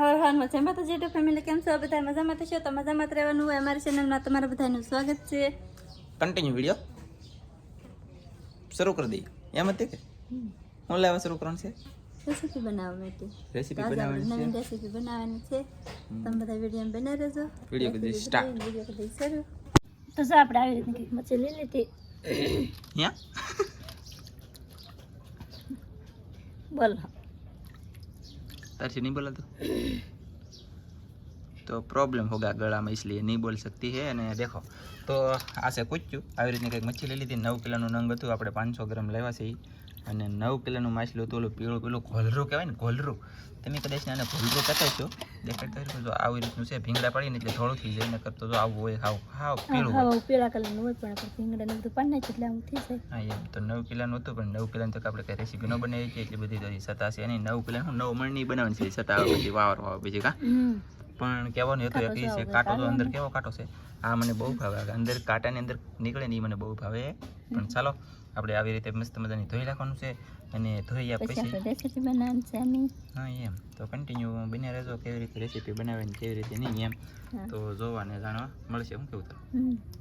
હર હર મજામાં તો જેટલું ફેમિલી કેમ છો? બધા મજામાં થશો તો મજામાં જ રહેવાનું હોય અમારી ચેનલમાં તમારા બધાનું સ્વાગત છે. કન્ટિન્યુ વીડિયો શરૂ કરી દઈએ. એમ હતી કે? હું લેવા શરૂ કરવાનું છે? રેસીપી બનાવવા માટે. રેસીપી બનાવવાની છે? નવી રેસીપી બનાવવાની છે. તમે બધા વીડિયો બના રહેજો. વીડિયો કરી દઈએ સ્ટાર્ટ વીડિયો કરી દઈએ શરૂ. તો જો આપણે આવી રીતની કંઈક મચ્છી લઈ લીધી. યા? બોલો. तारसे नहीं बोला तो तो प्रॉब्लम होगा गला में इसलिए नहीं बोल सकती है અને દેખો તો આ છે કૂચ્યું આવી રીતની કંઈક મચ્છી લઈ લીધી નવ કિલોનું નંગ હતું આપણે પાંચસો ગ્રામ લેવા છે ઈ. અને નવ કિલોનું માછલું હતું ઓલું પીળું પેલું ઘોલરું કહેવાય ને ઘોલરું. તમે કદાચ આને ઘોલરું કહેતા છો દેખાડતા જો આવી રીતનું છે ભીંગડા પડીને એટલે થોડું થઈ જાય ને કરતો જો આવું હોય હાવ હાવ પીળું હોય. પીળા કલરનું હોય પણ આપણે ભીંગડા ને બધું પાડી નાખીએ એટલે આવું થઈ જાય. હા એમ તો નવ કિલોનું હતું પણ નવ કિલોનું તો આપણે કઈ રેસીપી ન બનાવી છે એટલી બધી તો ઈ સતા છે એની નવ કિલોનું નવ મણની બનાવવાની છે ઈ સતા આવે પછી વાવર વાવ બીજી કા? પણ કહેવાનું હતું એક છે કાંટો તો અંદર કેવો કાંટો છે? આ મને બહુ ભાવે અંદર કાંટાની અંદર નીકળે ને એ મને બહુ ભાવે. પણ ચાલો આપણે આવી રીતે મસ્ત મજાની ધોઈ નાખવાનું છે અને ધોયા પછી રેસીપી બનાવવાની છે હા એમ. તો કન્ટિન્યુ બન્યા રહેજો કેવી રીતે રેસીપી બનાવવાની કેવી રીતે નહીં એમ. તો જોવા અને જાણવા મળશે હું કેવું તો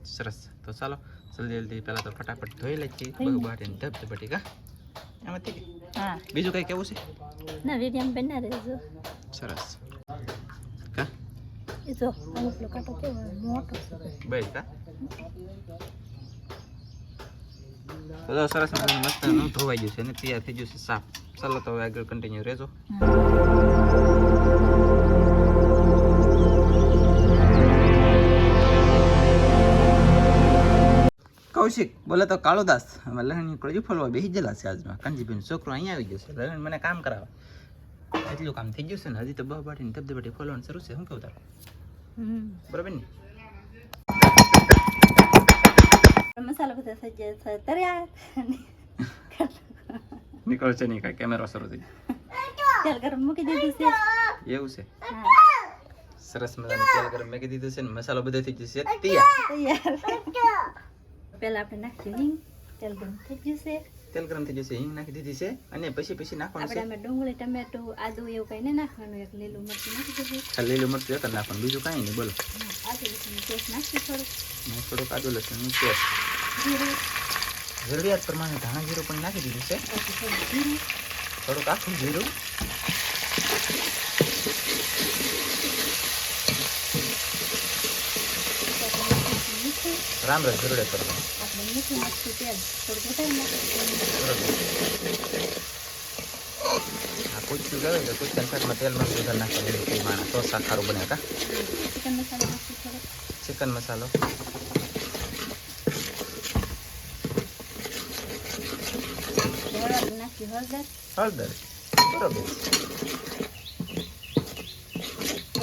સરસ. તો ચાલો જલ્દી જલ્દી પહેલાં તો ફટાફટ ધોઈ લઈએ. ધોઈ બહુ બાટીને ધબ ધબટી કા એમાંથી હા. બીજું કંઈ કેવું છે? ના વીડિયો બના રહેજો. સરસ. કા? જો આનો લોકો કેવો મોટો. છે બેલ કા? તો જો સરસ મજાનું મસ્ત ધોવાઈ ગયું છે અને તૈયાર થઈ ગયું છે સાફ. ચાલો તો હવે આગળ કન્ટિન્યુ રહેજો. કૌશિક બોલે તો કાળોદાસ. અમે લહેણ કળજુ ફોલવા બેસી ગયેલા છે આજમાં કંજીભાઈ છોકરો અહીંયા આવી ગયો છે. લહેણ મને કામ કરાવે. એટલું કામ થઈ ગયું છે ને હજી તો બહુ બાટીને ધબધબાટી ફોલવાનું શરૂ છે. શું કહું તારું? હમ. બરાબર ને? મસાલો બધો છે તૈયાર નીકળ છે નહીં કેમેરો શરૂ થઈ તેલ ગરમ મૂકી દીધું છે એવું છે સરસ મજાનું તેલ ગરમ મૂકી દીધું છે ને મસાલો બધો થઈ જશે તૈયાર તૈયાર પહેલા આપણે નાખીએ હિંગ તેલ ગરમ થઈ ગયું છે તેલ ગરમ થઈ જશે હિંગ નાખી દીધી છે અને પછી પછી નાખવાનું આપણે છે આમાં ડુંગળી ટમેટું આદુ એવું કઈ નહીં નાખવાનું એક લીલું મરચું નાખી દીધું લીલું મરચું એક નાખવાનું બીજું કાંઈ નહીં બોલો આદુ લસણનું પેસ્ટ નાખી થોડુંક આદુ લસણનું પેસ્ટ જરૂરિયાત પ્રમાણે ધાણા જીરું પણ નાખી દીધું છે પછી થોડું જીરું થોડુંક આખું જીરું પછી નાખીશું મીઠું રામ રામ જરૂરિયાત પ્રમાણે આપણે મીઠું નાખીશું તેલ થોડુંક વધારે નાખીશું બરોબર આ કૂચું કહેવાય કે કૂચાના શાકમાં તેલ મરચું વધારે નાખવાનું એવું કોઈ માણસ તો શાક સારું બને કા ચિકન મસાલો નાખીશું થોડોક ચિકન મસાલો હળદર નાખી હળદર હળદર બરાબર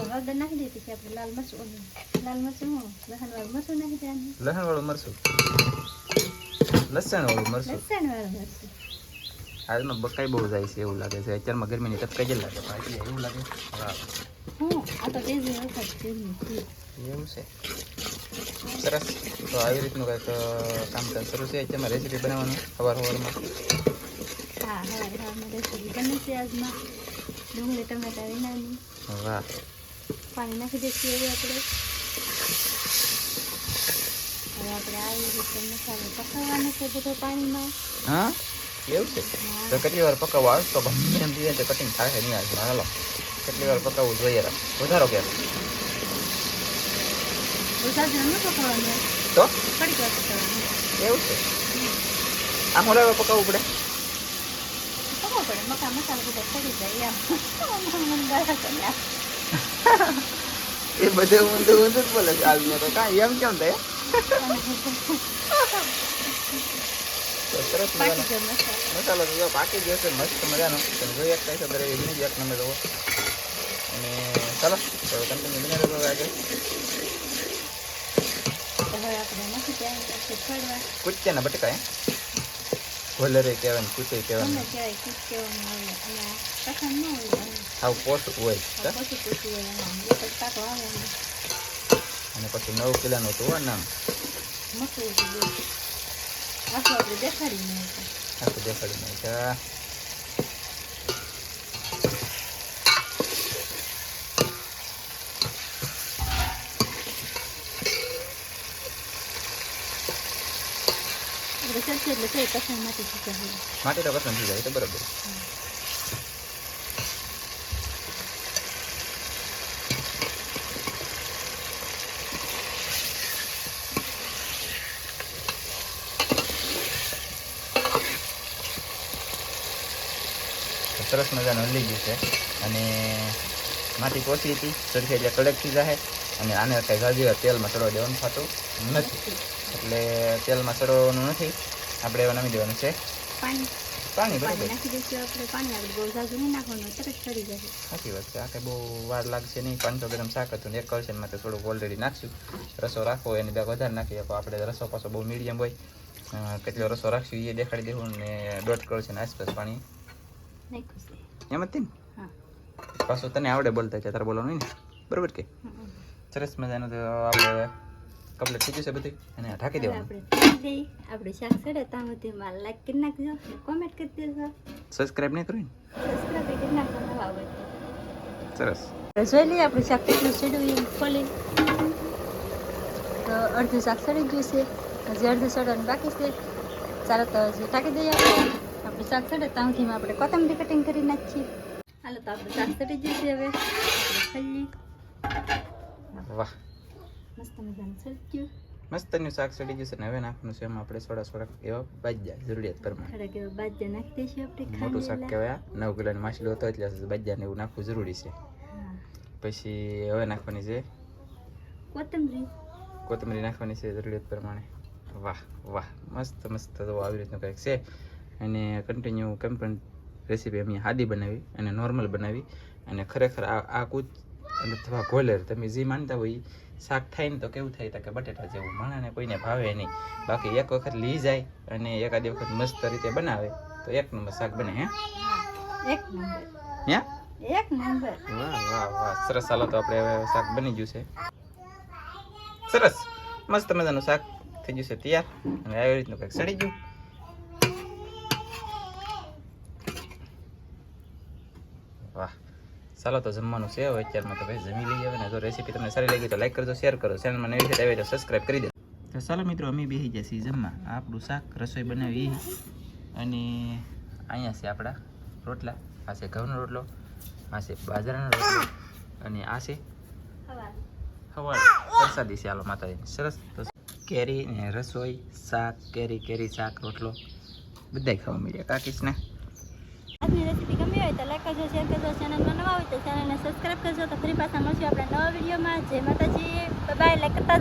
હળદર નાખી દીધી છે આપણે લાલ મરચું લાલ મરચું હું લસણ વાળું મરચું નાખી દેવાનું લસણ વાળું મરચું લસણ વાળું મરચું લસણ વાળું મરચું હાલમાં બકાઈ બહુ જાય છે એવું લાગે છે અત્યારમાં ગરમીની તપકાઈ જ લાગે પણ એવું લાગે હા આ તો તેજી વખત એવું છે સરસ તો આવી રીતનું કંઈક કામકાજ શરૂ છે. અત્યારમાં રેસીપી બનાવવાનું. સવાર સવારમાં હા? હા હા રેસીપી બને છે? આજમાં ડુંગળી ટમેટા વિનાની વાહ પાણી નાખી દઈશું હવે આપણે હવે આપણે આવી રીતે મસાલો પકાવવાનો છે બધો પાણીમાં હા. એવું છે તો કેટલી વાર પકાવવા આવે? તો ગમે એમ જોઈએ તો કટિંગ થાય નહીં આવે. હાલો. કેટલી વાર પકાવવું જોઈએ વધારો કે તો? એવું છે? આમ હવે પકાવવું પડે? પડે મકા મસાલો બધો પડી જાય એમ. એ બધે ઊંધું ઊંધું જ બોલે છે આજનો તો કાંઈ એમ કેમ થાય મસાલો જો પાકી ગયો છે મસ્ત મજાનો તમે એક છો દરેક એની જ એક નંબર જોવો અને ચાલો તો તમને બને રહેજો હવે આગળ તો હવે આપણે નાખી ત્યાં પછી ફળવા કુચ્ચાના બટકા હે ભોલરે કહેવાય ને કુચે કહેવાય ગમે કહેવાય કૂચ કહેવામાં આવે અને પસંદ ન હોય. સાવ પોષક હોય એક અને પછી નવ કિલોનું તો હોય નામ મસ્ત. આખું આપણે દેખાડી નહીં આખું દેખાડી નાખ. ચડશે એટલે કઈ કસાયમાંથી શીખે માટી તો કસણ થઈ જાય તો બરાબર સરસ મજાનું હલી ગયું છે અને માટી પોચી હતી સરખી એટલે કડક થઈ જાય અને આને કંઈ ગાજી તેલમાં ચડવા દેવાનું થતું નથી એટલે તેલમાં ચડવાનું નથી. આપણે એવા નમી દેવાનું છે. પાણી. પાણી પાણી બરાબર નાખી દઈશું આપણે. પાણી આપણે બહુ ઝાઝું નહીં નાખવાનું તરત ચડી જશે સાચી વાત છે. આ કંઈ બહુ વાર લાગશે નહીં. પાંચસો ગ્રામ શાક હતું ને એક કળશનમાં તો થોડુંક ઓલરેડી નાખશું. રસો રાખો એની બેગ વધારે નાખીએ. તો આપણે રસો પાછો બહુ મીડિયમ હોય. કેટલો રસો રાખશું એ દેખાડી દેવું ને દોઢ કરશે આસપાસ પાણી. એમ જ ને પાછું તને આવડે બોલતા છે તારે બોલવાનું ને? બરોબર કે. સરસ મજાનું તો આપણે કમ્પ્લીટ થઈ જશે બધી અને ઢાંકી દેવાનું. આપણે આપણે શાક સડે ત્યાં સુધી મારે લાઈક કરી નાખજો કોમેન્ટ કરી દેજો. સબસ્ક્રાઇબ નહીં કર્યું સબસ્ક્રાઇબ કરી નાખજો નવા હોય ને સરસ. જોઈ લઈએ આપણું શાક કેટલું એમ ખોલી. તો અડધું શાક સડી ગયું છે. હજી અડધું સડવાનું બાકી છે. ચાલો તો હજી ટાંકી દઈએ આપણે. આપણે શાક સડે ત્યાં આપણે કોથમરી કટિંગ કરી નાખીએ. હાલો તો આપણું શાક સડી ગયું છે હવે. ખાઈએ. વાહ. મસ્ત મજાનું મસ્તનું શાક સડી જશે ને હવે નાખવાનું છે એમાં આપણે સોડા સોડા એવા બાજ્યા જરૂરિયાત પ્રમાણે. થોડાક એવા બાજ્યા નાખી દઈશું આપણે મોટું શાક કહેવાય. નવ કિલોની માછલી હતો એટલે બાજ્યાને એવું નાખવું જરૂરી છે. પછી હવે નાખવાની છે કોથમરી. કોથમરી નાખવાની છે જરૂરિયાત પ્રમાણે. વાહ વાહ મસ્ત મસ્ત તો આવી રીતનું કંઈક છે. અને કન્ટિન્યુ કેમ પણ રેસીપી અમે હાદી બનાવી અને નોર્મલ બનાવી. અને ખરેખર આ આ કૂચ અથવા ઘોલેર. તમે જે માનતા હોય શાક થાય ને તો કેવું થાય? તો કે બટેટા જેવું. માણસને કોઈને ભાવે નહીં. બાકી એક વખત લઈ જાય અને એકાદ વખત મસ્ત રીતે બનાવે. તો એક નંબર શાક બને હે? એક નંબર. હે? એક નંબર. વાહ વાહ વાહ. સરસ. ચાલો તો આપણે હવે શાક બની ગયું છે. સરસ. મસ્ત મજાનું શાક થઈ ગયું છે. તૈયાર. અને આવી રીતનું કંઈક સડી ગયું વાહ ચાલો તો જમવાનું છે. હવે અત્યારમાં તો ભાઈ જમી લઈએ ને જો રેસીપી તમને સારી લાગી તો લાઈક કરજો શેર કરજો. ચેનલમાં નવી છે તો સબસ્ક્રાઈબ કરી દો તો ચાલો મિત્રો, અમે બેસી ગયા છીએ જમવા. આપણું શાક રસોઈ બનાવી. અને અહીંયા છે આપણા રોટલા. આ છે ઘઉંનો રોટલો, આ છે બાજરાનો રોટલો, અને આ છે હવાળ પ્રસાદી છે આલો માતાજી. સરસ. તો કેરી ને રસોઈ, શાક, કેરી કેરી, શાક, રોટલો. બધાય ખાવા મળ્યા. કાકીશ ને આજની રેસીપી ગમી હોય તો લાઈક કરજો શેર કરજો ચેનલમાં નવા હોય તો ચેનલને સબસ્ક્રાઈબ કરજો. તો ફરી પાછા મળશું આપણા નવા વિડીયોમાં જય માતાજી. બાય લાઈક કરતા.